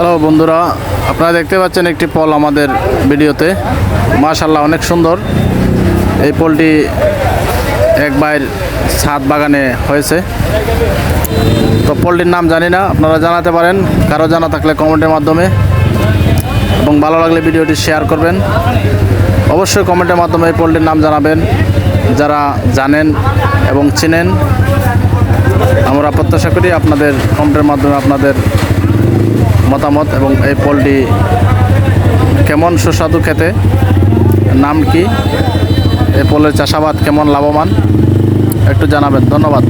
Hello বন্ধুরা, আপনারা দেখতে পাচ্ছেন একটি পল আমাদের ভিডিওতে। মাশাল্লাহ অনেক সুন্দর। এই পলটি এক বাইর ছাদ বাগানে হয়েছে। তো পলটির নাম জানি না, আপনারা জানাতে পারেন। কারও জানা থাকলে কমেন্টের মাধ্যমে। এবং ভালো লাগলে ভিডিওটি শেয়ার করবেন। অবশ্যই কমেন্টের মাধ্যমে এই পলটির নাম জানাবেন। যারা জানেন এবং চিনেন, আমরা প্রত্যাশা করি আপনাদের কমেন্টের মাধ্যমে আপনাদের মতামত এবং এই পোলটি কেমন সুস্বাদু খেতে? নাম কি? এই পোলের চাষাবাদ কেমন লাভবান? একটু জানাবেন। ধন্যবাদ।